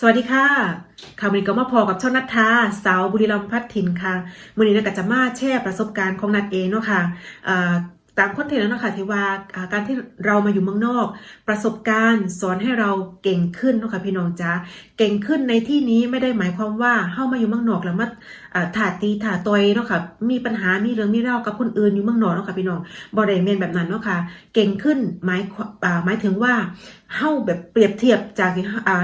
สวัสดีค่ะข่าวันนี้ก็มาพอกับช่องนัทธาสาวบุรีรัมย์พัฒถิ่นค่ะวันนี้นะก็จะมาแชร์ประสบการณ์ของนัทเองเนาะค่ะอ่า ตามคอนเทนต์แล้วนะคะที่ว่าการที่เรามาอยู่เมืองนอก ประสบการณ์สอนให้เราเก่งขึ้นนะคะพี่น้องจ้าเก่งขึ้นในที่นี้ไม่ได้หมายความว่าเข้ามาอยู่เมืองนอกแล้วมาอ่าถาตีถาตอยเนาะค่ะมีปัญหามีเรื่องมีเล่ากับคนอื่นอยู่เมืองนอกเนาะค่ะพี่น้องบริเวณแบบนั้นเนาะค่ะเก่งขึ้นหมายหมายถึงว่าเฮาแบบเปรียบเทียบจาก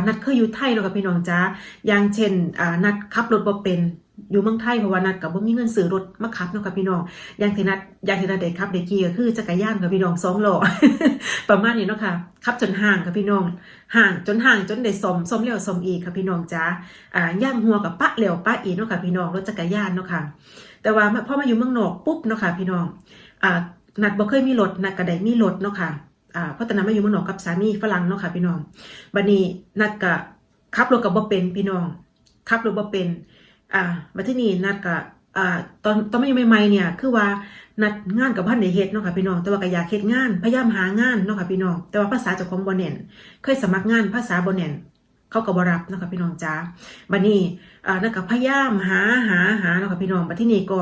นัดเคยอยู่ไทยเนาะกับพี่น้องจ้าอย่างเช่นนัดขับรถบ่เป็น อยู่เมืองไทยเพราะว่านัดกับบ่มีเงินซื้อรถมาขับเนาะกับพี่น้องอย่างที่นัดอย่างที่นัดได้ขับได้ขี่ก็คือจักรยานกับพี่น้องสองล้อประมาณนี้เนาะค่ะขับจนห่างกับพี่น้องห่างจนห่างจนได้ซ่อมซ่อมแล้วซ่อมอีกค่ะพี่น้องจ้าอ่าย่างหัวกับปะแล้วปะอีกเนาะค่ะพี่น้องรถจักรยานเนาะค่ะแต่ว่าพอมาอยู่เมืองนอกปุ๊บเนาะค่ะพี่น้องอ่านัดบ่เคยมีรถนัดก็ได้มีรถเนาะค่ะอ่าเพราะตอนนั้นมาอยู่เมืองนอกกับสามีฝรั่งเนาะค่ะพี่น้องบัดนี้นัดกะขับรถกับบ่เป็นพี่น้องขับรถบ่เป็น อ่าบัดที่นี่นัดกะอ่าตอนตอนไม่ใหม่ๆเนี่ย คือว่านัดงานกับพันได้เฮ็ดเนาะค่ะพี่น้อง แต่ว่าก็อยากเฮ็ดงานพยายามหางานเนาะค่ะพี่น้อง แต่ว่าภาษาเจ้าของบ่แน่นเคยสมัครงานภาษาบ่แน่นเขาก็บ่รับเนาะค่ะพี่น้องจ้าบัดนี้อ่านัดก็พยายามหาหาหาเนาะค่ะพี่น้องบัดที่นี่ก็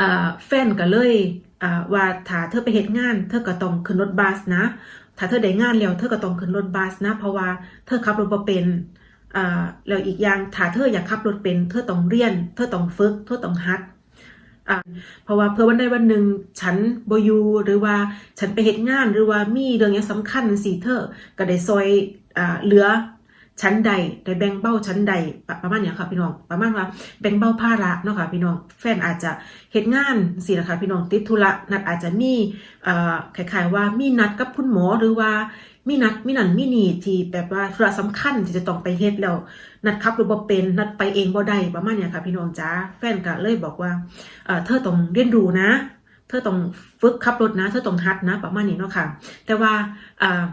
อ่าแฟนก็เลยอ่าว่าถ้าเธอไปเฮ็ดงาน เธอก็ต้องขึ้นรถบัสนะถ้าเธอได้งานแล้วเธอก็ต้องขึ้นรถบัสนะ เพราะว่าเธอขับรถบ่เป็น แล้วอีกอย่างถ้าเธออยากขับรถเป็น เธอต้องเรียน เธอต้องฝึก เธอต้องหัดเพราะว่าเพื่อวันใดวันหนึ่งฉันบอยู่หรือว่าฉันไปเฮ็ดงานหรือว่ามีเรื่องอย่างสำคัญสิเธอก็ได้ซอยอเหลือชั้นใดได้แบ่งเบ้าชั้นใดประประมาณเนี้ยค่ะพี่น้องประมาณว่าแบ่งเบ้าภาระเนาะค่ะพี่น้องแฟนอาจจะเฮ็ดงานสิล่ะค่ะพี่น้องติดธุระนัดอาจจะมีคล้ายๆว่ามีนัดกับคุณหมอหรือว่า มีนัดมีนั่นมีนี่ที่แบบว่าธุระสำคัญที่จะต้องไปเฮ็ดแล้ว นัดขับรถบ่เป็น นัดไปเองบ่ได้ประมาณเนี้ยค่ะ พี่น้องจ้าแฟนก็เลยบอกว่าเอ่อเธอต้องเรียนรู้นะ เธอต้องฝึกขับรถนะ เธอต้องหัดนะ ประมาณนี้เนาะค่ะ แต่ว่าอ่า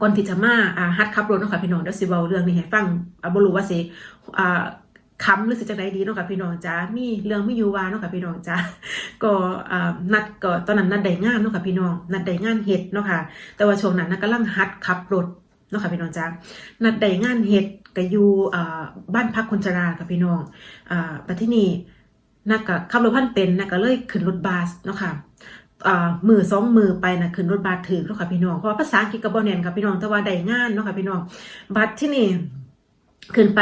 ก่อนที่จะมาอ่าหัดขับรถเนาะค่ะพี่น้องเดี๋ยวสิเว้าเรื่องนี้ให้ฟังอ่าบ่รู้ว่าสิอ่า คำหรือสิจังไดดีเนาะค่ะพี่น้องจ้ามีเรื่องไมีอยู่วาเนาะค่ะพี่น้องจ้าก็อ่านัดก็ตอนนั้นนัดได้งานเนาะค่ะพี่น้องนัดได้งานเฮ็ดเนาะค่ะแต่ว่าช่วงนั้นนัดกำลังหัดขับรถเนาะค่ะพี่น้องจ้านัดได้งานเฮ็ดก็อยู่อ่าบ้านพักคนชราค่ะพี่น้องอ่าปัจจุบันนี้นักก็ขับรถพันเป็นนักก็เลยขึ้นรถบัสเนาะค่ะอ่ามือสองมือไปนะขึ้นรถบัสถึงเนาะค่ะพี่น้องเพราะว่าภาษาอังกฤษกับบอลแนนค่ะพี่น้องแต่ว่าได้งานเนาะค่ะพี่น้องบัสที่นี่ขึ้นไป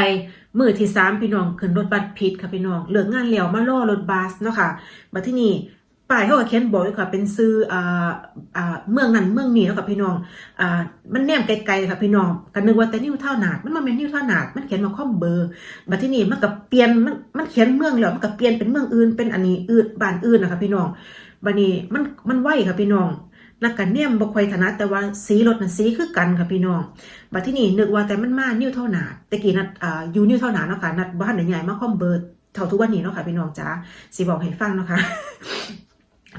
มือที่สามพี่น้องขึ้นรถบัสผิดค่ะพี่น้องเลิกงานแล้วมาล่อรถบัสเนาะค่ะบัที่นี่ป้ายเขาก็เขียนบอกอยู่ค่ะเป็นซื้ออ่าอ่าเมืองนั้นเมืองนี้เนาะค่ะพี่น้องอ่ามันแนมไกลๆค่ะพี่น้องก็นึกว่าแต่นิ้วเท่าหนาดมันมาเป็นนิ้วเท่าหนาดมันเขียนมาข้อมเบอร์บัที่นี่มันก็เปลี่ยนมันมันเขียนเมืองแล้วมันก็เปลี่ยนเป็นเมืองอื่นเป็นอันนี้อื่นบ้านอื่นนะคะพี่น้องบันนี้มันมันไหวค่ะพี่น้อง นักกันเนี่ยบ่ค่อยถนัดแต่ว่าสีรถน่ะสีคือกันค่ะพี่น้องบัดที่นี่นึกว่าแต่มันมานิ้วเท่าหนาตะกี้นัดอ่าอยู่นิ้วเท่าหนาเนาะค่ะนัดบ้านใหญ่มาคอมเบิร์ดเท่าทุกวันนี้เนาะค่ะพี่น้องจ๋าสีบอกให้ฟังเนาะค่ะ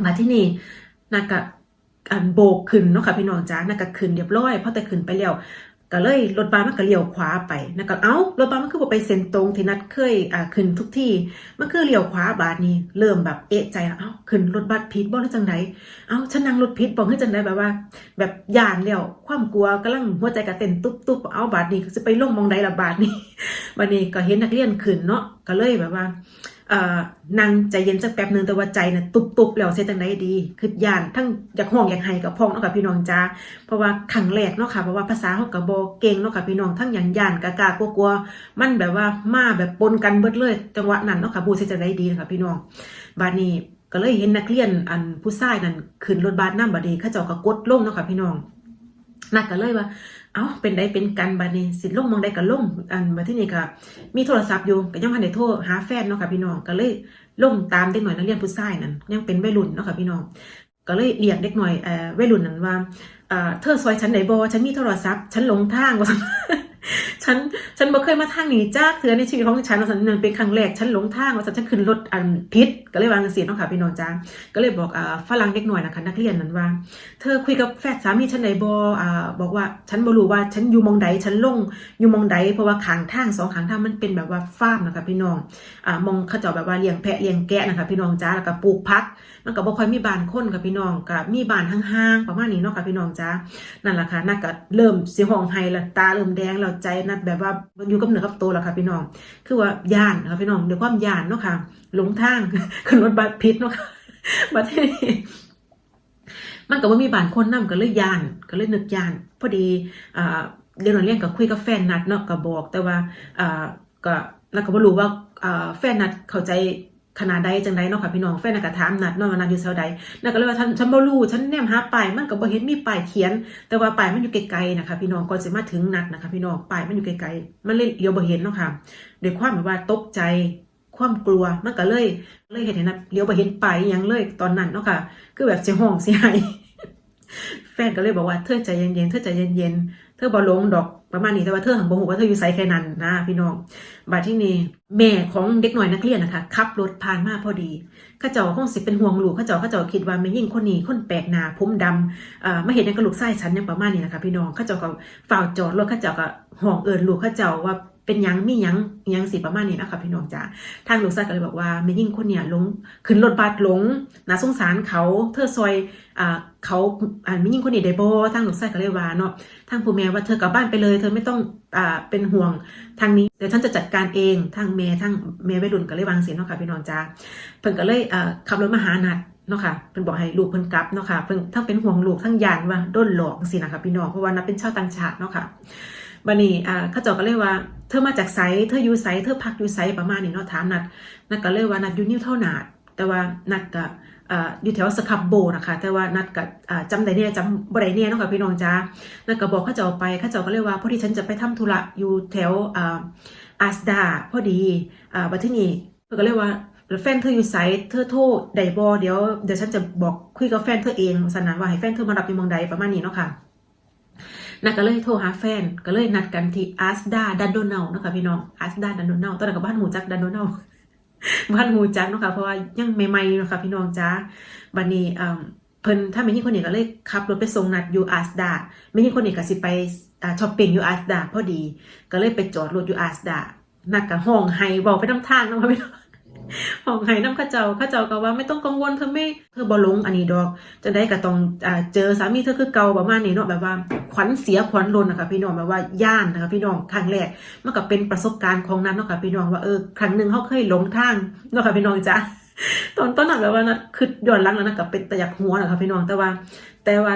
มาที่นี่นักกะอันโบกขึ้นเนาะค่ะพี่น้องจ๋านักกะขึ้นเรียบร้อยพอแต่ขึ้นไปแล้ว ก็เลยรถบัสมันก็เลี้ยวขวาไปนักก็เอ้ารถบัสมันคือบ่ไปเส้นตรงที่นัดเคยอ่าขึ้นทุกที่มันคือเลี้ยวขวาบาดนี้เริ่มแบบเอะใจแล้วเอ้าขึ้นรถบัสผิดบ่หรือจังไดเอ้าฉันนั่งรถผิดบ่คือจังไดแบบว่า แบบย่านแล้วความกลัวกำลังหัวใจกระเต้นตุ๊บๆเอาบาดนี้สิไปลงมองใดละบาดนี้บัดนี้ก็เห็นนักเรียนขึ้นเนาะก็เลยแบบว่า นั่งใจเย็นสักแป๊บหนึ่งแต่ว่าใจน่ะตุบๆแล้วเสียจังไดดีคือย่านทั้งอยากห้องอยากไห้กับพ้องเนาะค่ะพี่น้องจ้าเพราะว่าครั้งแรกเนาะค่ะเพราะว่าภาษาเฮาก็บ่เก่งเนาะค่ะพี่น้องทั้งหยังย่านกะกากลัวๆมันแบบว่ามาแบบปนกันเบิดเลยจังหวะนั้นเนาะค่ะบูเสียจังไดดีนะคะพี่น้องบาดนี้ก็เลยเห็นนักเรียนอันผู้ชายนั่นขึ้นรถบัสนำบดนี้เขาเจ้าก็กดลงเนาะค่ะพี่น้องนักก็เลยว่า เอาเป็นได้เป็นกันบัดนี้สิลงมองได้ก็ลงอันมาที่นี่ก็มีโทรศัพท์อยู่ก็ยังพันได้โทรหาแฟนเนาะค่ะพี่น้องก็เลยลงตามเด็กหน่อยนักเรียนผู้ชายนั่นยังเป็นวัยรุ่นเนาะค่ะพี่น้องก็เลยเรียกเด็กหน่อยเอ่อวัยรุ่นนั้นว่าเอ่อเธอซอยฉันไหนบอฉันมีโทรศัพท์ ฉันหลงทางว่า ฉันฉันบ่เคยมาทางนี้จากเถือในชีวิตของฉันว่าสันนึงเป็นครั้งแรกฉันหลงทางว่าสันฉันขึ้นรถอันพิษก็เลยวางเสียนาะค่ะพี่น้องจ้าก็เลยบอกอ่าฝรั่งเด็กหน่อยนะคะนักเรียนนั้นว่า เธอคุยกับแฟนสามีฉันได้บ่อ่าบอกว่าฉันบ่รู้ว่าฉันอยู่มองใดฉันลงอยู่มองใดเพราะว่าขางทางสองขางทางมันเป็นแบบว่าฟาร์มนะคะพี่น้องอ่ามองเขาเจ้าแบบว่าเลี้ยงแพะเลี้ยงแกะนะคะพี่น้องจ้าแล้วก็ปลูกพักมันก็บ่ค่อยมีบานคนค่ะพี่น้องก็มีบ้านห่างๆประมาณนี้เนาะค่ะพี่น้องจ้านั่นแหละค่ะนัดก็เริ่มสิห้องไห้ละตาเริ่มแดงแล้วใจนัดแบบว่าอยู่กับเหนือกับโตแล้วค่ะพี่น้อง คือว่าย่านนะคะพี่น้องด้วยความย่านเนาะค่ะ หลงทางขึ้นรถบัสพิษเนาะค่ะบัสที่มันก็บ่ามีบานคนนํก็เลยย่านก็เลยนึกย่าน พอดีอ่าเดี๋ยวหน่อยเรียนก็คุยกับแฟนนัดเนาะก็บอก แต่ว่าอ่าก็แล้วก็บ่รู้ว่าอ่าแฟนนัดเข้าใจ ขนาดใดจังไดเนาะค่ะพี่น้องแฟนนัดก็ถามนัดเนาะว่านัดอยู่แถวใดนัดก็เลยว่าฉันฉันบ่รู้ฉันแนมหาป้ายมันก็บ่เห็นมีป้ายเขียน แต่ว่าป้ายมันอยู่ไกลๆนะคะพี่น้องก่อนจะมาถึงนัดนะคะพี่น้องป้ายมันอยู่ไกลๆมันเลยเลี้ยวบ่เห็นเนาะค่ะด้วยความแบบว่าตกใจความกลัวมันก็เลยเลยเห็นนัดเลี้ยวบ่เห็นปลายยังเลยตอนนั้นเนาะค่ะ คือแบบสิห้องเสียห้ แฟนก็เลยบอกว่าเธอใจเย็นๆเธอใจเย็นๆเธอบ่หลงดอกประมาณนี้แต่ว่าเธอหังบ่ฮู้ว่าเธออยู่ไสแค่นั้นนะพี่น้องบัดที่นี่แม่ของเด็กหน้อยนักเรียนนะคะขับรถผ่านมาพอดีเขาเจ้าคงสิเป็นห่วงลูกเขาเจ้าเขาเจ้าคิดว่าแม่ยิ่งคนนี้คนแปลกหน้าผมดำอ่อมาเห็นในกระลูกไส้ฉันยังประมาณนี้นะคะพี่น้องเขาเจ้าก็ฝ่าวจอดรถเขาเจ้าก็ห้องเอิ้นลูกเขาเจ้าว่า เป็นยังมียังยังสิประมาณนี้นะคะพี่น้องจ้าทางลูกไส้ก็เลยบอกว่าแม่ยิ่งคนเนี่ยลงขึ้นรถบัสหลงน่าสงสารเขาเธอซอยอ่าเขาอ่าไม่ยิ่งคนนี้ได้บ่ทางลูกชายก็เลยว่าเนาะทางผู้แม่ว่าเธอกลับบ้านไปเลย เธอไม่ต้องอ่าเป็นห่วงทางนี้เดี๋ยวฉันจะจัดการเองทางแม่ทางแม่วัยรุ่นก็เลยวางเสียงเนาะค่ะพี่น้องจ้าเพิ่นก็เลยอ่าขับรถมาหานัดเนาะค่ะเพิ่นบอกให้ลูกเพิ่นกลับเนาะค่ะเพิ่นทั้งเป็นห่วงลูกทั้งยานว่าโดนหลอกสินะคะพี่น้องเพราะว่านัดเป็นชาวต่างชาติเนาะค่ะ บัดนี้อ่าเขาเจ้าก็เลยว่า เธอมาจากไสเธออยู่ไสเธอพักอยู่ไสประมาณนี้เนาะถามนัดนัดก็เลยว่านัดอยู่นิวเท่านาดแต่ว่านัดก็อ่าอยู่แถวสครับโบนะคะ แต่ว่านัดกับจำได้เนี่ยจำบ่ได้เนี่ยเนาะค่ะพี่น้องจ้านัดก็บอกข้าเจ้าไปข้าเจ้าก็เลยว่าพอดีฉันจะไปทำธุระอยู่แถวอาสดาพอดีอ่าบัดที่นี่เพิ่นก็เลยว่าแฟนเธออยู่ไสเธอโทรไดบ่เดี๋ยวเดี๋ยวฉันจะบอกคุยกับแฟนเธอเองสนะว่าให้แฟนเธอมารับอยู่เมืองใดประมาณนี้เนาะค่ะ นัดก็เลยโทรหาแฟน ก็เลยนัดกันที่อาสดาดันโดนัลเนาะค่ะพี่น้องอาสดาดันโดนัลตอนนั้นก็บ้านหมูจักดันโดนัลบ้านหมูจักเนาะค่ะเพราะว่ายังใหม่ๆเนาะค่ะพี่น้องจ้าบัดนี้เพิ่นถ้าไม่ยิ่งคนนี้ก็เลยขับรถไปส่งนัดอยู่อาสดาไม่ยิ่งคนนี้ก็สิไปช้อปปิ้งอยู่อาสดาพอดี ก็เลยไปจอดรถอยู่อาสดานัดกับห้องไห้เว้าไปน้ำทางเนาะคะพี่น้อง ห้องไห้น้ำข้าเจ้าข้าเจ้าก็ว่าไม่ต้องกังวลเธอไม่เธอบ่ลงอันนี้ดอกจะได้ก็ต้องอ่าเจอสามีเธอคือเก่าประมาณนี้เนาะแบบว่าขวัญเสียขวัญลนนะคะพี่น้องแบบว่าย่านนะคะพี่น้องครั้งแรกมันก็เป็นประสบการณ์ของนั้นเนาะค่ะพี่น้องว่าเออครั้งหนึ่งเขาเคยหลงทางเนาะค่ะพี่น้องจ้ะตอนต้นหนักแบบว่านะคือย้อนหลังแล้วนะกับเป็นตะยักหัวนะคะพี่น้องแต่ว่า แต่ว่า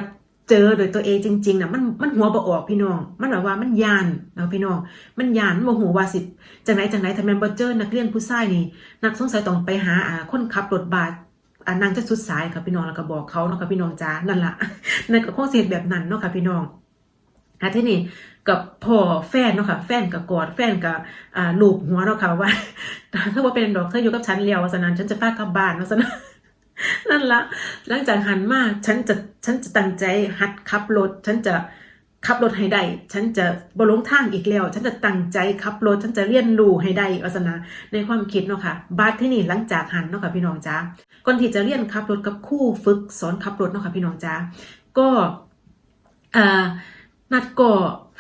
เจอโดยตัวเองจริงๆนะมันมันหัวบ่ออกพี่น้อง มันแบบว่ามันยานนะพี่น้อง มันยานโมันบ่หูว่าสิจังไหนจังไหนทำไมบ่เจอนักเรียนผู้ชายนี่ นักสงสัยต้องไปหาอ่าคนขับรถบัสอ่านางจะสุดสายค่ะพี่น้องแล้วก็บอกเขาเนาะค่ะพี่น้องจ้านั่นละนั่นก็คงเฮ็ดแบบนั้นเนาะค่ะพี่น้องอะที่นี้กับพ่อแฟนเนาะค่ะ แฟนกับกอดแฟนกับลูบหัวเนาะค่ะว่าถ้าว่าเป็นดอกเธออยู่กับฉันแล้วว่าสนั้นฉันจะพากลับบ้านว่าสนั้น นั่นละหลังจากหันมาฉันจะฉันจะตั้งใจหัดขับรถ ฉันจะขับรถให้ได้ฉันจะบ่ลงทางอีกแล้ว ฉันจะตั้งใจขับรถ ฉันจะเรียนรู้ให้ได้ว่าสนะในความคิดเนาะค่ะบาดที่นี่หลังจากหันเนาะค่ะพี่น้องจ้าก่อนที่จะเรียนขับรถกับคู่ฝึกสอนขับรถเนาะค่ะพี่น้องจ้าก็อ่านัดก็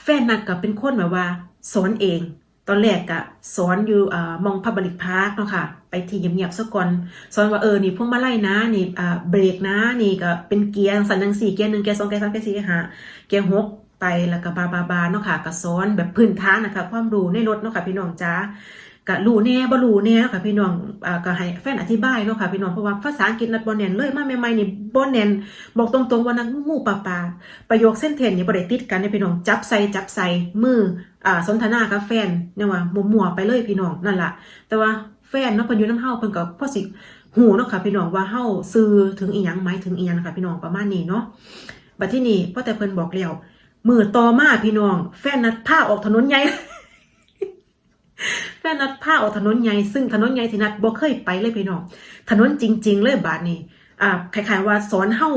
แฟนนัดก็เป็นคนแบบว่า สอนเอง ตอนแรกอะสอนอยู่อมองพับลิกพาร์คเนาะค่ะ ไปที่เงียบๆซะก่อนสอนว่าเออนี่พวงมาลัยนะนี่เบรกนะนี่ก็เป็นเกียร์สันดังสี่เกียร์หนึ่งเกียร์สองเกียร์สามเกียร์สี่เกียร์ห้าเกียร์หกไปแล้วก็บาบาบาเนาะค่ะก็สอนแบบพื้นฐานนะคะ ความรู้ในรถเนาะค่ะพี่น้องจ้า ก็รู้แน่บ่รู้แน่เนาะค่ะพี่น้องอ่าก็ให้แฟนอธิบายเนาะค่ะพี่น้องเพราะว่าภาษาอังกฤษนัดบ่แน่นเลยมาใหม่ๆนี่บ่แน่นบอกตรงๆว่านักงูปลาปลาประโยคเส้นเทนนี่บ่ได้ติดกันเนี่ยพี่น้องจับใส่จับใส่มืออ่าสนทนากับแฟนเนี่ยว่ามั่วๆไปเลยพี่น้องนั่นล่ะ แต่ว่าแฟนเนาะเพิ่นอยู่น้ำเฮาเพิ่นก็พอสิหูเนาะค่ะพี่น้องว่าเฮาซื้อถึงอีหยังหมายถึงอีหยังค่ะพี่น้องประมาณนี้เนาะบัดที่นี่พอแต่เพิ่นบอกแล้วมือต่อมาพี่น้อง แฟนนัดพาออกถนนใหญ่ แฟนนัดพาออกถนนใหญ่ซึ่งถนนใหญ่ที่นัดบ่เคยไปเลยพี่น้องถนนจริง ๆ เลยบาดนี้อ่าคล้ายๆว่าสอนเฮา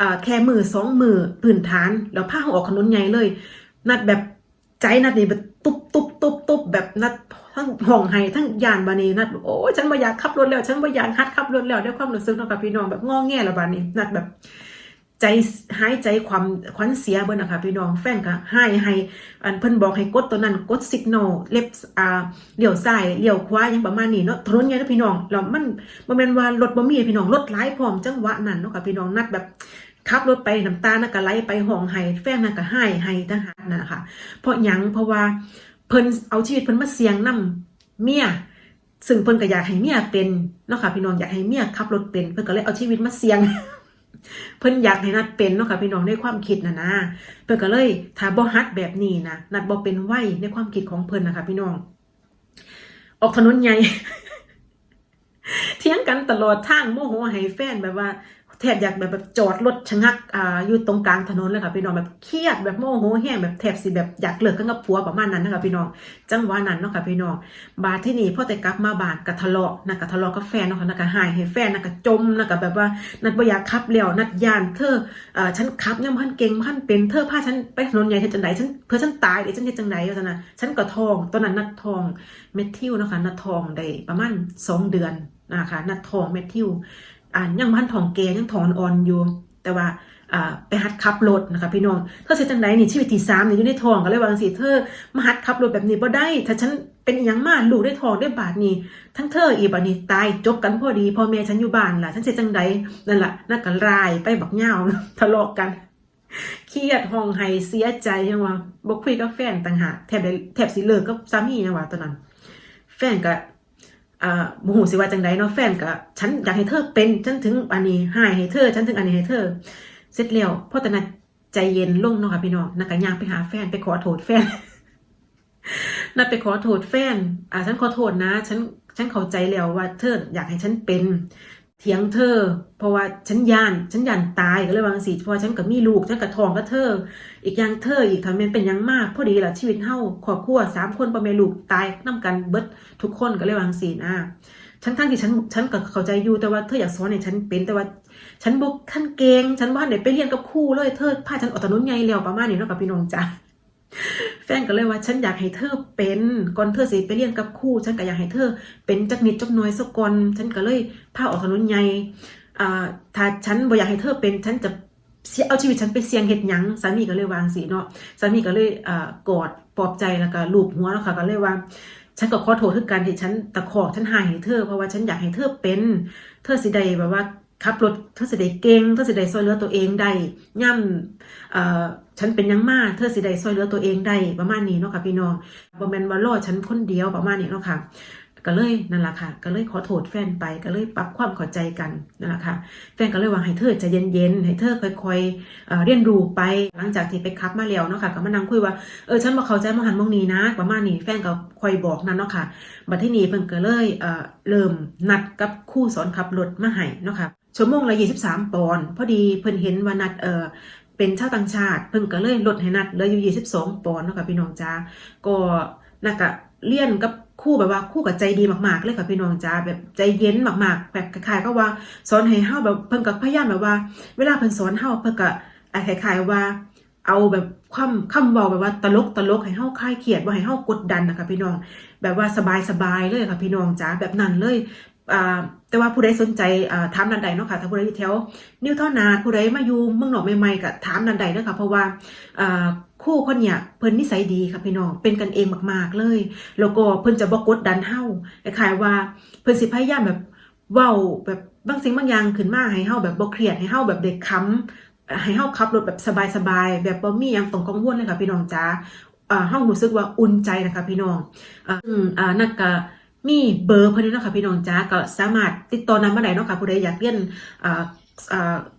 อ่าแค่มือสองมือพื้นฐาน แล้วพาเฮาออกถนนใหญ่เลย นัดแบบใจนัดนี่แบบตุบปุ๊บแบบนัดทั้งห้องไห้ทั้งยานบานีนัดโอ้ฉันบ่อยากขับรถแล้ว ฉันบ่อยากหัดขับรถแล้วด้วยความรู้สึกเนาะค่ะพี่น้องแบบงอแงแล้วบานี้นัดแบบ ใจหายใจความขวัญเสียเบิ่นนะคะพี่น้องแฟนก็ให้ให้อันเพิ่นบอกให้กดตัวนั้นกดสิกนอลเล็บอ่าเลี้ยวซ้ายเลี้ยวขวาหยังประมาณนี้เนาะถนนใหญ่เนาะพี่น้องแล้วมันบ่แม่นว่ารถบ่มีพี่น้องรถหลายพร้อมจังหวะนั้นเนาะค่ะพี่น้องนัดแบบขับรถไปน้ำตาน่ะก็ไหลไปห้องไห้แฟนน่ะก็ให้ให้ต่างหากนั่นน่ะค่ะเพราะหยังเพราะว่าเพิ่นเอาชีวิตเพิ่นมาเสี่ยงนํเมียซึ่งเพิ่นก็อยากให้เมียเป็นเนาะค่ะพี่น้องอยากให้เมียขับรถเป็นเพิ่นก็เลยเอาชีวิตมาเสี่ยง เพิ่นอยากให้นัดเป็นเนาะค่ะพี่น้องในความคิดนะนะเพิ่นก็เลยถ้าบ่ฮัดแบบนี้นะนัดบ่เป็นไหวในความคิดของเพิ่นนะคะพี่น้อง ออกถนนใหญ่เถียงกันตลอดทางโมโหให้แฟนแบบว่า แทบอยากแบบแบบจอดรถชะงักอ่าอยู่ตรงกลางถนนเลยค่ะพี่น้องแบบเครียดแบบโมโหแห้งแบบแทบสิแบบอยากเลิกกันกับผัวประมาณนั้นนะคะพี่น้อง จังหวะนั้นเนาะค่ะพี่น้องบาที่นี่พ่อแต่กลับมาบ้านก็ทะเลาะนะก็ทะเลาะกับแฟนเนาะค่ะนะก็หายให้แฟนนะก็จมนะก็แบบว่านัดบ่อยากขับแล้วนัดยานเธออ่อฉันขับยังพันเก่งพันเป็นเธอพาฉันไปถนนใหญ่เฮ็ดจังไดฉันเพื่อฉันตายเดี๋ยวฉันเฮ็ดจังไดว่าซั่นน่ะฉันก็ทองตอนนั้นนัดทองเม็ดทิวเนาะค่ะนัดทองได้ประมาณสองเดือนนะคะนัดทองเม็ดทิว อ่ายังพันทองแกยังทองอ่อนอยู่ แต่ว่าอ่าไปหัดขับรถนะคะพี่น้องเธอเฮ็ดจังไดนี่ชีวิตที่สามนี่อยู่ในทองก็เลยว่างซี่เธอมาหัดขับรถแบบนี้บ่ได้ ถ้าฉันเป็นอีหยังมากลูกได้ทองได้บาทนี่ทั้งเธออีบันนี้ตายจบกันพอดีพ่อแม่ฉันอยู่บ้านล่ะฉันเสียจังใดนั่นล่ะนั่นก็รายไปบักเหย้าทะเลาะกันเครียดห้องไห้เสียใจยังว่าบ่คุยกับแฟนต่างหากแทบได้แทบสิเลิกกับสามียังว่าตอนนั้น แฟนก็ อ่าบ่ฮู้สิว่าจังใดเนาะแฟนกะฉันอยากให้เธอเป็นฉันถึงอันนี้ให้ให้เธอ ฉันถึงอันนี้ให้เธอ เสร็จแล้วพ่อตนนั้นใจเย็นลงเนาะค่ะพี่น้องนักก็ย่างไปหาแฟนไปขอโทษแฟนนัดไปขอโทษแฟน อ่า ฉันขอโทษนะ ฉัน ฉันเข้าใจแล้วว่าเธออยากให้ฉันเป็น เถียงเธอ เพราะว่าฉันยานฉันยานตายก็เลยวางสิเพราะฉันกับมีลูกฉันกับทองกับเธอ อีกอย่างเธออีกทำเป็นเป็นยังมากพอดีละชีวิตเฮาครอบครัวสามคนพ่อแม่ลูกตายนํกันเบิดทุกคนก็เลยวางสินะฉันทั้งที่ฉันฉันก็เข้าใจอยู่แต่ว่าเธออยากสอนให้ฉันเป็นแต่ว่า ฉันบ่ขั้นเกงฉันบ่ทันได้ไปเรียนกับครูเลยเธอพาฉันออกถนนใหญ่แล้วประมาณนี้เนาะกับพี่น้องจ้ะ แฟนก็เลยว่าฉันอยากให้เธอเป็นก่อนเธอสิไปเรียนกับครูฉันก็อยากให้เธอ เป็นจักนิดจักหน้อยสักก่อนฉันก็เลยพาออกถนนใหญ่อ่าถ้าฉันบ่อยากให้เธอเป็นฉันจะเสียเอาชีวิตฉันไปเสี่ยงเฮ็ดหยังสามีก็เลยวางสิเนาะสามีก็เลยอ่ากอดปลอบใจแล้วก็ลูบหัวแล้วค่ะก็เลยว่าฉันก็ขอโทษคือกันที่ฉันตะคอฉันหายให้เธอ เพราะว่าฉันอยากให้เธอเป็น เธอสิได้แบบว่า ขับรถเธอสิได้เก่งเธอสิได้ช่วยเหลือตัวเองได้ย่ำฉันเป็นยังมาเธอสิได้ช่วยเหลือตัวเองได้ประมาณนี้เนาะค่ะพี่น้องบ่แม่นว่ารอฉันคนเดียวประมาณนี้เนาะค่ะก็เลยนั่นแหละค่ะ ก็เลยขอโทษแฟนไปก็เลยปรับความเข้าใจกันนั่นแหละค่ะ แฟนก็เลยว่าให้เธอใจเย็นๆให้เธอค่อยๆเรียนรู้ไปหลังจากที่ไปคับมาแล้วเนาะค่ะก็มานั่งคุยว่าเออฉันบ่เข้าใจมหันต์มองนี้นะประมาณนี้แฟนก็ค่อยบอกนั่นเนาะค่ะบัดที่นี้เพิ่นก็เลยเริ่มนัดกับคู่สอนขับรถมาให้เนาะค่ะ ชั่วโมงละ23ปอนด์พอดีเพิ่นเห็นว่านัดเอ่อเป็นชาวต่างชาติ เพิ่นก็เลยลดให้นัดเหลืออยู่22ปอนด์เนาะค่ะพี่น้องจ้าก็นักก็เรียนกับคู่แบบว่าคู่ก็ใจดีมากๆเลยค่ะพี่น้องจ้าแบบใจเย็นมากๆ แบบคล้ายๆก็ว่าสอนให้เฮาแบบเพิ่นก็พยายามแบบว่า เวลาเพิ่นสอนเฮาเพิ่นก็คล้ายๆว่าเอาแบบคำคำเว้าแบบว่าตลกตลกให้เฮาคลายเครียดบ่ให้เฮากดดันนะคะพี่น้อง แบบว่าสบายๆเลยค่ะพี่น้องจ๋าแบบนั้นเลย แต่ว่าผู้ใดสนใจถามนันใดเนาะค่ะ ถ้าผู้ใดแถวนิวเท่านาผู้ใดมาอยู่เมืองนอกใหม่ๆก็ถามนันใดเด้อค่ะ เพราะว่าคู่คนเนี่ยเพิ่นนิสัยดีค่ะพี่น้อง เป็นกันเองมากๆเลย แล้วก็เพิ่นจะบ่กกดดันเฮาคล้ายว่าเพิ่นสิพยายามแบบเว้าแบบบางสิ่งบางอย่างขึ้นมาให้เฮาแบบบ่เครียดให้เฮาแบบได้ค้ำให้เฮาขับรถแบบสบายๆแบบบ่มีหยังต้องกังวลเลยค่ะพี่น้องจ๋าเฮารู้สึกว่าอุ่นใจนะคะพี่น้องอืมอ่านักก็ มีเบอร์เพิ่นด้เนาะค่ะพี่น้องจ้าก็สามารถติดต่อนำมาได้เนาะค่ะผู้ใดอยากเรียนอ่า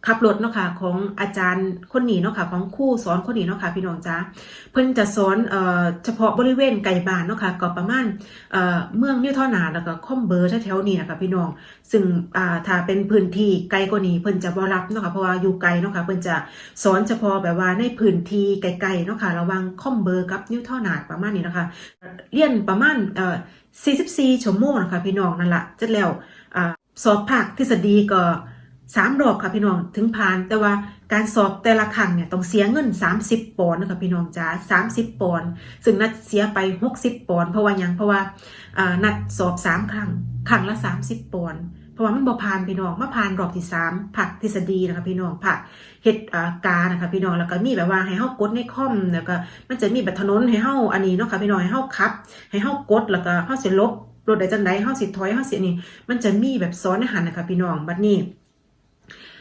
ขับรถเนาะค่ะของอาจารย์คนนี้เนาะค่ะของครูสอนคนนี้เนาะค่ะพี่น้องจ้าเพิ่นจะสอนเอ่อเฉพาะบริเวณไกลบ้านเนาะค่ะก็ประมาณเอ่อเมืองนิวทอนาแล้วก็คอมเบอร์แถวๆนี้นะคะพี่น้อง ซึ่งอ่าถ้าเป็นพื้นที่ไกลกว่านี้เพิ่นจะบ่รับเนาะค่ะเพราะว่าอยู่ไกลเนาะค่ะเพิ่นจะสอนเฉพาะแบบว่าในพื้นที่ไกลๆเนาะค่ะระวังคอมเบอร์กับนิวทอนาประมาณนี้นะคะเรียนประมาณเอ่อ44ชั่วโมงนะคะพี่น้องนั่นละเสร็จแล้วอ่าสอบภาคทฤษฎีก็ สามรอบค่ะพี่น้องถึงผ่าน แต่ว่าการสอบแต่ละครั้งเนี่ยต้องเสียเงิน 30 ปอนด์นะคะพี่น้องจ้า30 ปอนด์ซึ่งนัดเสียไป 60 ปอนด์เพราะว่ายังเพราะว่านัดสอบ 3 ครั้งครั้งละ 30 ปอนด์เพราะว่ามันบ่ผ่านพี่น้องมาผ่านรอบที่3ผักทฤษฎีนะคะพี่น้องผักเฮ็ดอ่ากานะคะพี่น้องแล้วก็มีแบบว่าให้เฮากดในคอมแล้วก็มันจะมีแบบถนนให้เฮาอันนี้เนาะค่ะพี่น้องให้เฮาขับ ให้เฮากดแล้วก็เฮาสิลบรถได้จังไดเฮาสิถอยเฮาสิอันนี่มันจะมีแบบสอนในหันนะคะพี่น้องบัดนี้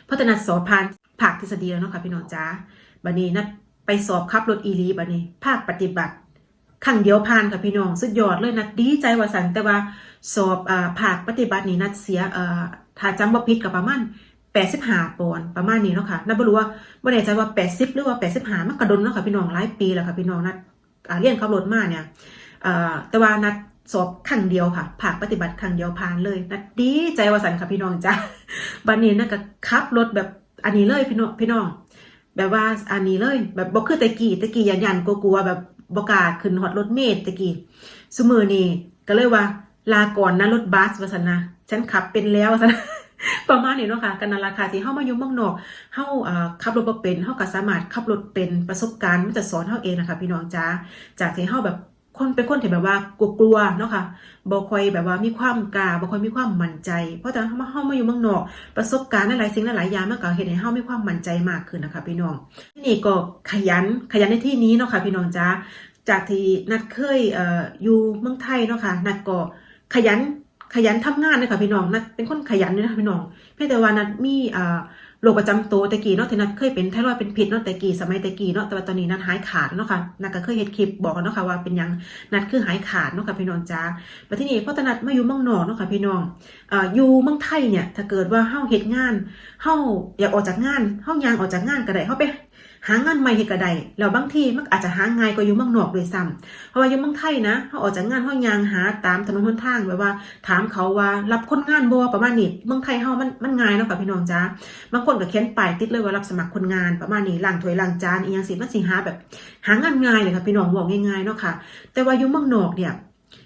พราะฉะนั้นสอบผ่านภาคทฤษฎีแล้วเนาะค่ะพี่น้องจ้าบัดนี้นัดไปสอบขับรถอีลีบัดนี้ ภาคปฏิบัติครั้งเดียวผ่านค่ะพี่น้องสุดยอดเลยนัดดีใจว่าสันแต่ว่าสอบอ่าภาคปฏิบัตินี่นัดเสียอ่อถ้าจำบ่ผิดก็ประมาณ85ปอนด์ประมาณนี้เนาะค่ะนัดบ่รู้ว่าบ่แน่ใจว่า 80 หรือว่า85มันกระดนเนาะค่ะพี่น้องหลายปีแล้วค่ะพี่น้องนัดเรียนขับรถมาเนี่ยอ่อแต่ว่านัด สอบครั้งเดียวค่ะภาคปฏิบัติครั้งเดียวผ่านเลยนัดดีใจว่าสันค่ะพี่น้องจ้าบันนี้นะก็ขับรถแบบอันนี้เลยพี่น้องพี่น้อง แบบว่าอันนี้เลย แบบบ่คือตะกี้ตะกี้ยันยันๆกลัวๆแบบบ่กาขึ้นฮอดรถเมล์ตะกี้ซุมื้อนี้ก็เลยว่า ลาก่อนนะรถบัสว่าซั่นนะฉันขับเป็นแล้วว่าซั่นประมาณนี้เนาะค่ะกันนั่นราคาที่เฮามายู่เมืองนอกเฮาอ่าขับรถเป็นเฮาก็สามารถขับรถเป็นประสบการณ์มันจะสอนเฮาเองนะคะพี่น้องจ้าจากที่เฮาแบบ คนเป็นคนที่แบบว่ากลัวๆเนาะค่ะบ่ค่อยแบบว่ามีความกล้าบ่ค่อยมีความมั่นใจ เพราะตอนเฮามาเฮามาอยู่เมืองนอก ประสบการณ์หลายสิ่งหลายอย่างมันก็เฮ็ดให้เฮามีความมั่นใจมากขึ้นนะคะพี่น้องนี่ก็ขยันขยันในที่นี้เนาะค่ะพี่น้องจ้าจากที่นัดเคยเอ่ออยู่เมืองไทยเนาะค่ะนัดก็ขยันขยันทำงานเลยค่ะพี่น้องนัดเป็นคนขยันเลยนะคะพี่น้องเพียงแต่ว่านัดมีอ่า โรคประจำตัวแต่กี้เนาะที่นัดเคยเป็นไทรอยเป็นพิษเนาะแต่กี้สมัยแต่กี้เนาะแต่ว่าตอนนี้นัดหายขาดเนาะค่ะนัดก็เคยเห็นคลิปบอกเนาะค่ะว่าเป็นยังนัดคือหายขาดเนาะค่ะพี่น้องจ้าแต่ที่นี่พอตนัดมาอยู่เมืองนอกเนาะค่ะพี่น้องอ่าอยู่เมืองไทยเนี่ยถ้าเกิดว่าเฮาเฮ็ดงานเฮาอยากออกจากงานเฮายางออกจากงานก็ได้เฮาไป หางานใหม่เฮ็ดก็ได้แล้วบางทีมันอาจจะหาง่ายกว่าอยู่เมืองนอกด้วยซ้ำเพราะว่าอยู่เมืองไทยนะเฮาออกจากงานเฮายางหาตามถนนหนทางแบบว่า ถามเขาว่ารับคนงานบ่ประมาณนี้เมืองไทยเฮามันมันง่ายเนาะค่ะพี่น้องจ้าบางคนก็เขียนป้ายติดเลยว่ารับสมัครคนงานประมาณนี้ล้างถ้วยล้างจานอีหยังสิมันสิหาแบบ หางานง่ายเลยค่ะพี่น้องบอกง่ายๆเนาะค่ะ แต่ว่าอยู่เมืองนอกเนี่ย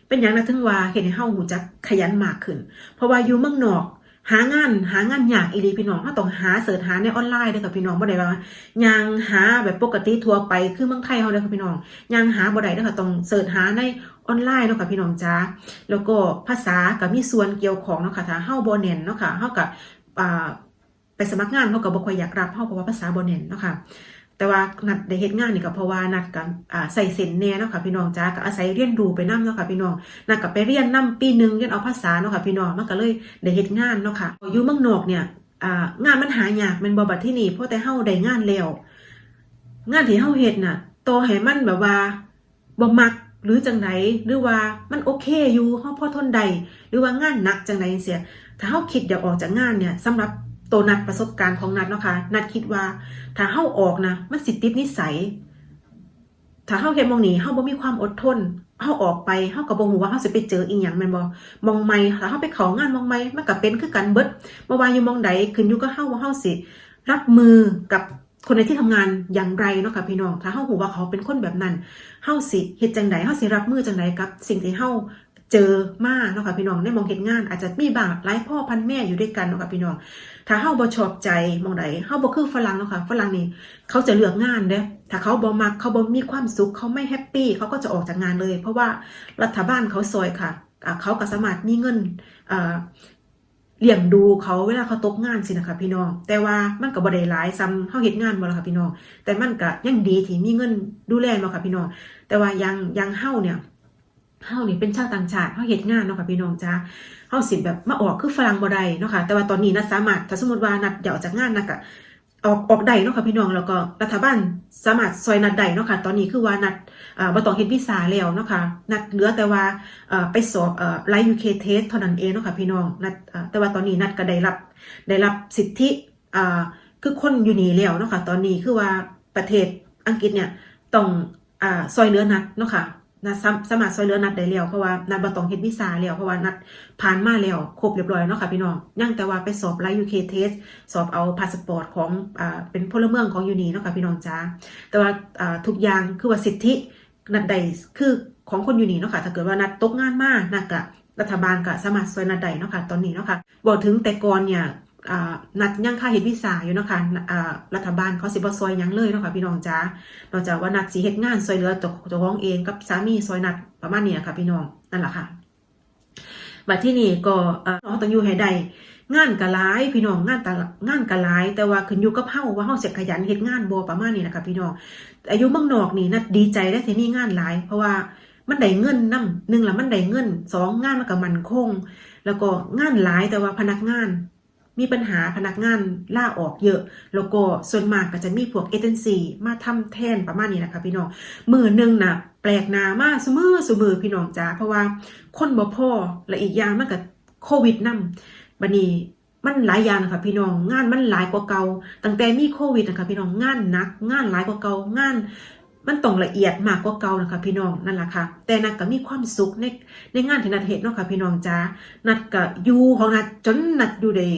เป็นอย่างนั้นถึงว่าเห็นให้เฮาหูจักขยันมากขึ้น เพราะว่าอยู่เมืองนอก หางานหางานยากอีหลีพี่น้องเฮาต้องหาเสิร์ชหาในออนไลน์เด้อค่ะพี่น้องบ่ได้ว่ายังหาแบบปกติทั่วไปคือเมืองไทยเฮาเด้อค่ะพี่น้องยังหาบ่ได้เด้อค่ะต้องเสิร์ชหาในออนไลน์เนาะค่ะพี่น้องจ้าแล้วก็ภาษาก็มีส่วนเกี่ยวของเนาะค่ะถ้าเฮาบ่แน่นเนาะค่ะเฮาก็อ่าไปสมัครงานเขาก็บ่ค่อยอยากรับเฮาเพราะว่าภาษาบ่แน่นเนาะค่ะ แต่ว่านัดได้เฮ็ดงานนี่ก็เพราะว่านัดกันอ่าใส่เส้นแน่เนาะค่ะพี่น้องจ้าก็อาศัยเรียนรู้ไปนํเนาะค่ะพี่น้องนัดก็ไปเรียนนํปีหนึงเรียนเอาภาษาเนาะค่ะพี่น้องมันก็เลยได้เฮ็ดงานเนาะค่ะอยู่เมืองนอกเนี่ยงานมันหายากมันบ่บัดที่นี่เพราะแต่เฮาได้งานแล้วงานที่เฮาเฮ็ดน่ะโตให้มันแบบว่าบ่มักหรือจังไดหรือว่ามันโอเคอยู่เฮาพอทนได้หรือว่างานหนักจังไดจังซี่ถ้าเฮาคิดอยากออกจากงานเนี่ยสำหรับ ตัวนัดประสบการณ์ของนัดเนาะค่ะนัดคิดว่า ถ้าเฮาออกนะมันสิติดนิสัย ถ้าเฮาเฮ็ดหมองนี้เฮาบ่มีความอดทนเฮาออกไปเฮาก็บ่ฮู้ว่าเฮาสิไปเจออีหยังม่นบ่มองใหม่ถ้าเฮาไปเข้างานมองใหม่มันก็เป็นคือกันเบิดบ่อว่าอยู่มองใดขึ้นอยู่กับเฮาว่าเฮาสิรับมือกับคนในที่ทำงานอย่างไรเนาะค่ะพี่น้อง ถ้าเฮาฮู้ว่าเขาเป็นคนแบบนั้นเฮาสิเฮ็ดจังไดเฮาสิรับมือจังไดกับ สิ่งที่เฮา เจอมาเนาะค่ะพี่น้องในหมองเฮ็ดงาน อาจจะมีบางหลายพ่อพันแม่อยู่ด้วยกันเนาะค่ะพี่น้อง ถ้าเฮาบ่ชอบใจมองใดเฮาบ่คือฝรั่งเนาะค่ะฝรั่งนี่เขาจะเลือกงานเด้ถ้าเขาบ่มักเขาบ่มีความสุขเขาไม่แฮปปี้เขาก็จะออกจากงานเลย เพราะว่ารัฐบาลเขาซอยค่ะเขาก็สามารถมีเงินเลี้ยงดูเขาเวลาเขาตกงานสินะคะพี่น้อง แต่ว่ามันก็บ่ได้หลายซ้ำเฮาเฮ็ดงานบ่ล่ะค่ะพี่น้อง แต่มันก็ยังดีที่มีเงินดูแลเนาะค่ะพี่น้อง แต่ว่ายังยังเฮาเนี่ย เฮานี่เป็นชาวต่างชาติเฮาเฮ็ดงานเนาะค่ะพี่น้องจ้าเฮาสิแบบมาออกคือฝรั่งบ่ได้เนาะค่ะแต่ว่าตอนนี้นัดสามารถถ้าสมมติว่านัดอยากออกจากงานนัดก็ออกออกได้เนาะค่ะพี่น้องแล้วก็รัฐบาลสามารถซอยนัดได้เนาะค่ะตอนนี้คือว่านัดอ่าบ่ต้องเฮ็ดวีซ่าแล้วเนาะค่ะนัดเหลือแต่ว่าอ่ไปสอบเอ่อไลฟ์ UK test เท่านั้นเองเนาะค่ะพี่น้องนัดอ่าแต่ว่าตอนนี้นัดก็ได้รับได้รับสิทธิอ่าคือคนอยู่นี่แล้วเนาะค่ะตอนนี้คือว่าประเทศอังกฤษเนี่ยต้องอ่าซอยเหลือนัดเนาะค่ะ นัดสามสารถซอยเหลือนัดได้แล้วเพราะว่านัดบ่ต้องเฮ็ดวีซ่าแล้วเพราะว่านัดผ่านมาแล้วครบเรียบร้อยเนาะค่ะพี่น้องยังแต่ว่าไปสอบไลฟ์ UK test สอบเอาพาสปอร์ตของอ่าเป็นพลเมืองของยูนีเนาะค่ะพี่น้องจ้าแต่ว่าอ่าทุกอย่างคือว่าสิทธินัดใดคือของคนยูนีเนาะค่ะถ้าเกิดว่านัดตกงานมากนัดกะรัฐบาลก็สามารถช่วยนัดใดเนาะค่ะตอนนี้เนาะค่ะบอกถึงแต่ก่อนเนี่ย นัดยังค่าเฮ็ดวีซ่าอยู่นะคะรัฐบาลเขาสิบ่ซอยยังเลยนะคะพี่น้องจ๋านอกจากว่านัดสิเฮ็ดงานซอยเหลือตัวเจ้าของเองกับสามีซอยนัดประมาณนี้ค่ะพี่น้องนั่นแหละค่ะบัดที่นี่ก็น้องต้องอยู่ให้ได้งานก็หลายพี่น้องงานตะงานก็หลายแต่ว่าขึ้นอยู่กับเฮาว่าเฮาสิขยันเฮ็ดงานบ่ประมาณนี้นะคะพี่น้องอายุเมืองนอกนี่นัดดีใจได้ที่มีงานหลาย เพราะว่ามันได้เงินนำหนึ่งละมันได้เงินสองงานมันก็มันคง แล้วก็งานหลายแต่ว่าพนักงาน มีปัญหาพนักงานล่าออกเยอะ แล้วก็ส่วนมากก็จะมีพวกเอเจนซี่มาทำแทนประมาณนี้นะคะพี่น้องมือหนึ่งน่ะแปลกหนามากสมือสมือพี่น้องจ้าเพราะว่าคนบ่พอและอีกอย่างมันก็โควิดนํบัดนี้มันหลายอย่างนะคะพี่น้องงานมันหลายกว่าเก่าตั้งแต่มีโควิดนะคะพี่น้องงานนัก งานหลายกว่าเก่างานมันต้องละเอียดมากกว่าเก่านะคะพี่น้องนั่นแหละค่ะ แต่นักก็มีความสุขในในงานที่นัดเฮ็ดเนาะค่ะพี่น้องจ้านัดก็อยู่ของนัดจนนัดอยู่ได้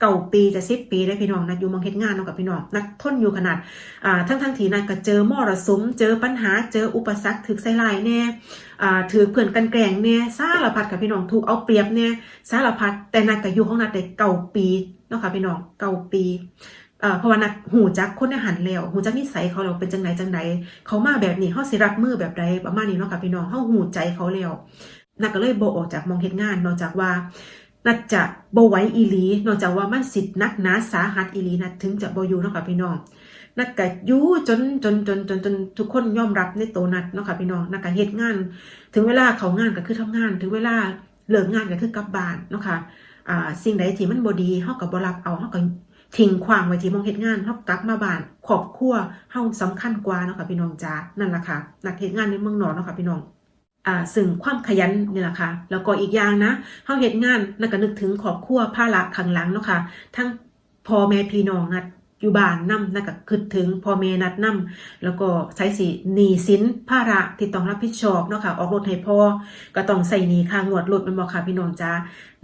เก่าปีจะสิบปีได้พี่น้องนัดอยู่มองเฮ็ดงานเนาะกับพี่น้องนัดทนอยู่ขนาดอ่าทั้งทั้งทีนัดก็เจอมรสุมเจอปัญหาเจออุปสรรคถึกใส่ลายแน่อ่าถือเพื่อนกันแกล้งแน่สารพัดค่ะพี่น้องถูกเอาเปรียบแน่สารพัดแต่นัดก็อยู่ของนัดได้เก่าปีเนาะค่ะพี่น้องเก่าปีเอ่อเพราะว่านักหูจักคนในหันแล้วหูจักนิสัยเขาเราเป็นจังไหนจังไหนเขามาแบบนี้เขาสิรับมือแบบใดประมาณนี้เนาะค่ะพี่น้องเขาหูใจเขาแล้วนักก็เลยโบออกจากมองเฮ็ดงานนอกจากว่า นักจะบ่ไหวอีหลีนอกจากว่ามันสิทธิ์นักหนาสาหัสอีหลีนักถึงจะบ่อยู่เนาะค่ะพี่น้องนักก็อยู่จนจนจนจนจนทุกคนยอมรับในโตนักเนาะค่ะพี่น้องนักก็เฮ็ดงาน ถึงเวลาเขางานก็คือทำงาน ถึงเวลาเลิกงานก็คือกลับบ้านเนาะค่ะอ่าสิ่งใดที่มันบ่ดีเฮาก็บ่รับเอาเฮาก็ทิ้งขวางไว้ที่มองเฮ็ดงานเฮากลับมาบ้านครอบครัวเฮาสำคัญกว่าเนาะค่ะพี่น้องจ้านั่นล่ะค่ะนักเฮ็ดงานในเมืองนอกเนาะค่ะพี่น้อง อ่าซึ่งความขยันนี่แหละค่ะ แล้วก็อีกอย่างนะเฮาเฮ็ดงานแล้วก็นึกถึงครอบครัวภาระข้างหลังเนาะค่ะ ทั้งพ่อแม่พี่น้องนัดอยู่บ้านนำแล้วก็คิดถึงพ่อแม่นัดนํแล้วก็ใช้สิหนี้สินภาระที่ต้องรับผิดชอบเนาะค่ะออกรถให้พ่อก็ต้องใส่หนี้ค่างวดรถแม่นบ่ค่ะพี่น้องจ้า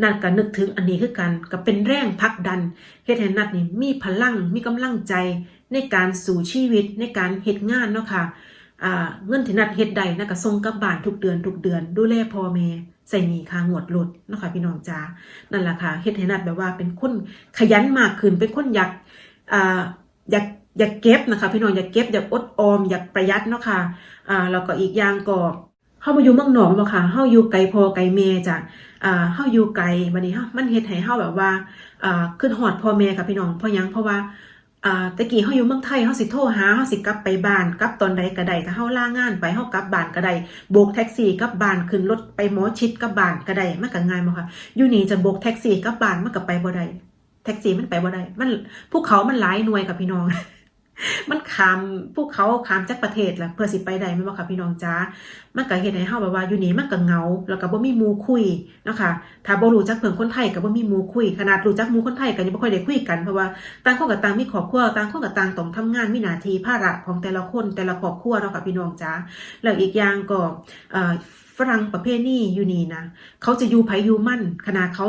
นั่นก็นึกถึงอันนี้คือกันก็เป็นแรงผลักดันเฮ็ดให้นัดนี่มีพลังมีกำลังใจในการสู่ชีวิตในการเฮ็ดงานเนาะค่ะอ่า เงินที่นัดเฮ็ดได้นัดก็ส่งกลับบ้านทุกเดือนทุกเดือน ดูแลพ่อแม่ใส่หนี้ค่างวดรถนะคะพี่น้องจ๋านั่นแหละค่ะเฮ็ดให้นัดแบบว่าเป็นคนขยันมากขึ้นเป็นคนอยากอ่าอยากอยากเก็บนะคะพี่น้องอยากเก็บอยากอดออมอยากประหยัดเนาะค่ะอ่าแล้วก็อีกอย่างก็เฮามาอยู่เมืองนอกบ่ค่ะเฮาอยู่ไกลพ่อไกลแม่จ้ะอ่าเฮาอยู่ไกลบัดนี้เฮามันเฮ็ดให้เฮาแบบว่าอ่าขึ้นหอดพ่อแม่ค่ะพี่น้องเพราะหยังเพราะว่า อ่าตะกี้เฮาอยู่เมืองไทยเฮาสิโทรหาเฮาสิกลับไปบ้านกลับตอนใดก็ได้ถ้าเฮาลางานไปเฮากลับบ้านก็ได้โบกแท็กซี่กลับบ้านขึ้นรถไปหมอชิดกลับบ้านก็ได้มันก็ง่ายบ่ค่ะอยู่นี่จะโบกแท็กซี่กลับบ้านมันก็ไปบ่ได้แท็กซี่มันไปบ่ได้มันภูเขามันหลายหน่วยกับพี่น้อง มันขามภูเขาขามจากประเทศละเพื่อสิไปได้แม่นบ่ค่ะพี่น้องจ้ามันก็เฮ็ดให้เฮาแบบว่าอยู่นี่มันก็เงา แล้วก็บ่มีหมู่คุยนะคะถ้าบ่รู้จักเพิ่นคนไทยก็บ่มีหมู่คุย ขนาดรู้จักหมู่คนไทยก็ยังบ่ค่อยได้คุยกันเพราะว่าต่างคนก็ต่างมีครอบครัวต่างคนก็ต่างต้องทำงานมีหน้าที่ภาระของแต่ละคนแต่ละครอบครัวเนาะค่ะพี่น้องจ๋าแล้วอีกอย่างก็เอ่อฝรั่งประเภทนี้อยู่นี่นะเขาจะอยู่ไผอยู่มั่นขนาดเขา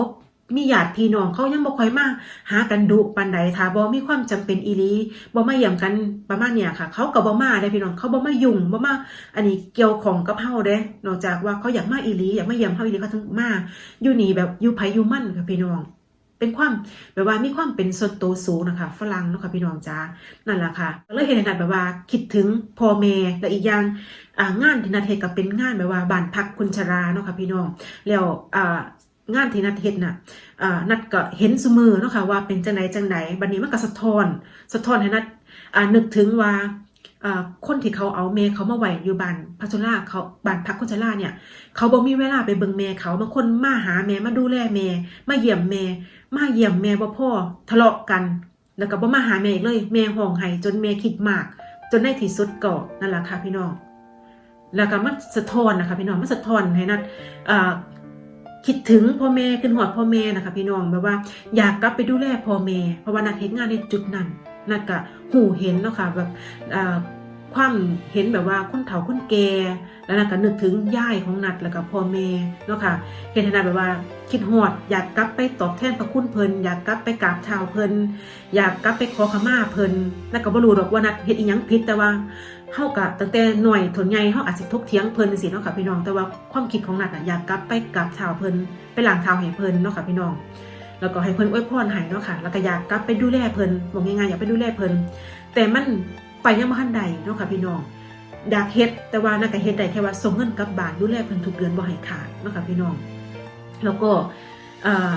มีญาติพี่น้องเขายังบ่ค่อยมาหากันดุปานใดถ้าบ่มีความจำเป็นอีหลีบ่มาเยี่ยมกันประมาณเนี้ยค่ะ เขาก็บ่มาได้พี่น้องเขาบ่มายุ่งบ่มาอันนี้เกี่ยวของกับเฮาเด้นอกจากว่าเขาอยากมาอีหลีอยากมาเยี่ยมเฮาอีหลีเขาถึงมาอยู่นี่แบบอยู่ไผอยู่มั่นค่ะพี่น้องเป็นความแบบว่ามีความเป็นส่วนตัวสูงนะคะฝรั่งนะคะพี่น้องจ้านั่นแหละค่ะเลยเห็นนัดแบบว่าคิดถึงพ่อแม่และอีกอย่างงานที่นัดเฮก็เป็นงานแบบว่าบ้านพักคนชราเนาะค่ะพี่น้องแล้วอ่า งานที่นัดเฮ็ดน่ะอ่านัดก็เห็นซุมือเนาะค่ะว่าเป็นจังไดจังไดบัดนี้มันก็สะท้อน สะท้อนให้นัดอ่านึกถึงว่าอ่าคนที่เขาเอาแม่เขามาไว้อยู่บ้านพัชราเขาบ้านพักคนชราเนี่ย เขาบ่มีเวลาไปเบิ่งแม่เขาบางคนมาหาแม่มาดูแลแม่มาเยี่ยมแม่มาเยี่ยมแม่บ่พ่อทะเลาะกัน แล้วก็บ่มาหาแม่อีกเลยแม่ห้องไห้จนแม่คิดมาก จนในที่สุดก็นั่นแหละค่ะพี่น้องแล้วก็มันสะท้อนนะคะพี่น้องมันสะท้อนให้นัดอ่า คิดถึงพ่อแม่ขึ้นหอดพ่อแม่นะคะ พี่น้องแบบว่าอยากกลับไปดูแลพ่อแม่เพราะว่านัดเฮ็ดงานในจุดนั้นนัดก็หูเห็นเนาะค่ะแบบความเห็นแบบว่าคนเฒ่าคนแก่แล้วนัดก็นึกถึงย่ายของนัดแล้วก็พ่อแม่เนาะค่ะเห็นให้นัดแบบว่าคิดหอด อยากกลับไปตอบแทนพระคุณเพิ่นอยากกลับไปกราบเท้าเพิ่นอยากกลับไปขอขมาเพิ่นนัดก็บ่รู้ดอกว่านัดเฮ็ดอีหยังผิดแต่ว่า เฮาก็ตั้งแต่หน่วยถนใหญ่เฮาอาจสิทกเถียงเพิ่นจังซี่เนาะค่ะพี่น้องแต่ว่าความคิดของนัดอะอยากกลับไปกราบเท้าเพิ่นไปหล้างเท้าให้เพิ่นเนาะค่ะพี่น้อง แล้วก็ให้เพิ่นอวยพรให้เนาะค่ะ แล้วก็อยากกลับไปดูแลเพิ่นบอกง่ายๆอยากไปดูแลเพิ่นแต่มันไปยังบ่ทันใดเนาะค่ะพี่น้องอยากเฮ็ดแต่ว่านั่นก็เฮ็ดได้แค่ว่าส่งเงินกลับบ้านดูแลเพิ่นทุกเดือนบ่ให้ขาดเนาะค่ะพี่น้อง แล้วก็เอ่อ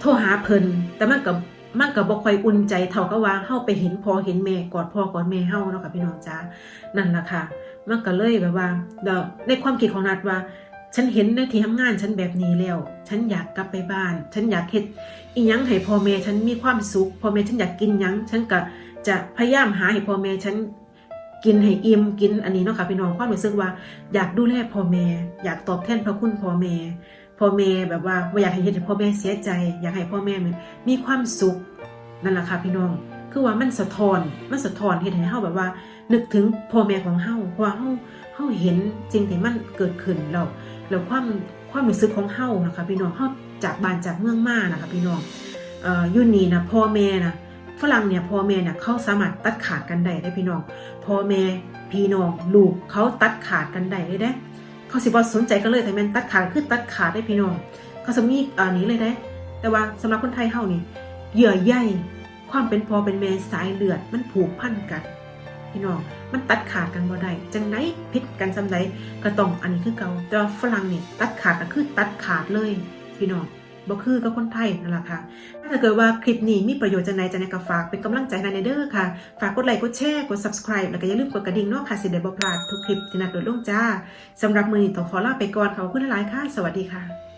โทรหาเพิ่นแต่มันก็ มันก็บ่ค่อยอุ่นใจเท่ากับว่าเฮาไปเห็นพ่อเห็นแม่กอดพ่อกอดแม่เฮาเนาะค่ะพี่น้องจ้านั่นล่ะค่ะมันก็เลยแบบว่าในความคิดของนัดว่า ฉันเห็นในที่ทำงานฉันแบบนี้แล้ว ฉันอยากกลับไปบ้าน ฉันอยากเฮ็ดอีหยังให้พ่อแม่ฉันมีความสุขพ่อแม่ฉันอยากกินหยังฉันก็จะพยายามหาให้พ่อแม่ฉันกินให้อิ่มกินอันนี้เนาะค่ะพี่น้องความรู้สึกว่าอยากดูแลพ่อแม่อยากตอบแทนพระคุณพ่อแม่ พ่อแม่แบบว่าบ่อยากให้เฮ็ดให้พ่อแม่เสียใจ อยากให้พ่อแม่มีความสุขนั่นแหละค่ะพี่น้อง คือว่ามันสะท้อนมันสะท้อนเฮ็ดให้เฮาแบบว่า นึกถึงพ่อแม่ของเฮาเพราะว่าเฮาเฮาเห็นสิ่งที่มันเกิดขึ้นแล้วแล้วความความรู้สึกของเฮานะคะพี่น้องเฮาจากบ้านจากเมืองมานะคะพี่น้องเอ่ออยู่นี่นะพ่อแม่นะฝรั่งเนี่ยพ่อแม่น่ะเขาสามารถตัดขาดกันได้ได้พี่น้องพ่อแม่พี่น้องลูกเขาตัดขาดกันได้เลยเด้ เขาสิบอสนใจกันเลยแต่แม่นตัดขาดคือตัดขาดได้พี่น้องเขาสมีอันนี้เลยได้แต่ว่าสำหรับคนไทยเฮานี่เหยื่อใยความเป็นพอเป็นแม่สายเลือดมันผูกพันกัน พี่น้องมันตัดขาดกันบ่ได้จังไหนพิษกันซำใดก็ต้องอันนี้คือเก่าแต่ว่าฝรั่งนี่ตัดขาดก็คือตัดขาดเลย พี่น้อง บ่คือกับคนไทยนั่นแหละค่ะ ถ้าเกิดว่าคลิปนี้มีประโยชน์จังใดจังในก็ฝากเป็นกำลังใจให้นเด้อค่ะ ฝากกดไลค์กดแชร์กด subscribe แล้วก็อย่าลืมกดกระดิ่งเนาะค่ะสิเดบ่พลาดทุกคลิปที่นัดโดยลงจ้าสำหรับมือนี้ต้องขอลาไปก่อนขอบคุณหลายค่ะ สวัสดีค่ะ